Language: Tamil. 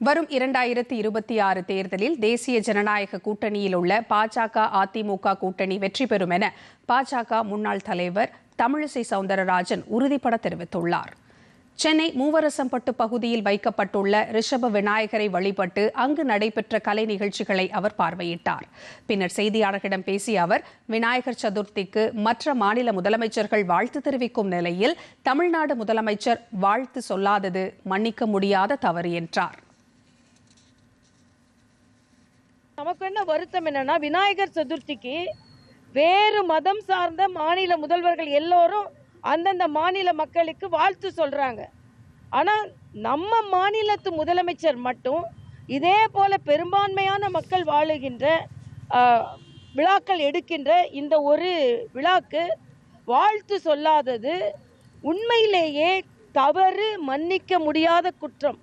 வரும் இரண்டாயிரத்தி இருபத்தி ஆறு தேர்தலில் தேசிய ஜனநாயக கூட்டணியில் உள்ள பாஜக அதிமுக கூட்டணி வெற்றி பெறும் என பாஜக முன்னாள் தலைவர் தமிழிசை சவுந்தரராஜன் உறுதிபட தெரிவித்துள்ளார். சென்னை மூவரசம்பட்டு பகுதியில் வைக்கப்பட்டுள்ள ரிஷப விநாயகரை வழிபட்டு அங்கு நடைபெற்ற கலை நிகழ்ச்சிகளை அவர் பார்வையிட்டார். பின்னர் செய்தியாளர்களிடம் பேசிய அவர் விநாயகர் சதுர்த்திக்கு மற்ற மாநில முதலமைச்சர்கள் வாழ்த்து தெரிவிக்கும் நிலையில் தமிழ்நாடு முதலமைச்சர் வாழ்த்து சொல்லாதது மன்னிக்க முடியாத தவறு என்றார். நமக்கு என்ன வருத்தம் என்னன்னா விநாயகர் சதுர்த்திக்கு வேறு மதம் சார்ந்த மாநில முதல்வர்கள் எல்லோரும் அந்தந்த மாநில மக்களுக்கு வாழ்த்து சொல்றாங்க. ஆனா நம்ம மாநிலத்து முதலமைச்சர் மட்டும் இதே போல பெரும்பான்மையான மக்கள் வாழுகின்ற விழாக்கள் எடுக்கின்ற இந்த ஒரு விழாக்கு வாழ்த்து சொல்லாதது உண்மையிலேயே தவறு மன்னிக்க முடியாத குற்றம்.